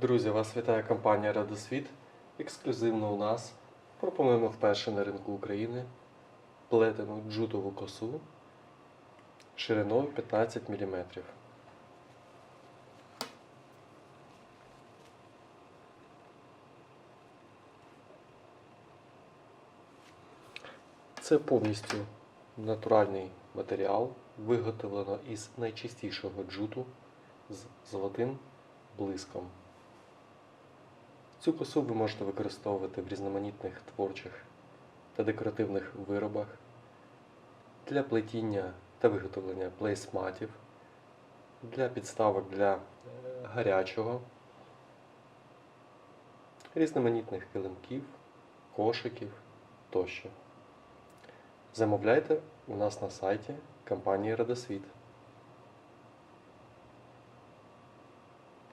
Друзі, вас вітає компанія Радосвіт. Ексклюзивно у нас пропонуємо вперше на ринку України плетену джутову косу шириною 15 мм. Це повністю натуральний матеріал, виготовлено із найчистішого джуту з золотим блиском. Цю косу ви можете використовувати в різноманітних творчих та декоративних виробах для плетіння та виготовлення плейсматів, для підставок для е, гарячого, різноманітних килимків, кошиків тощо. Замовляйте у нас на сайті компанії Радосвіт.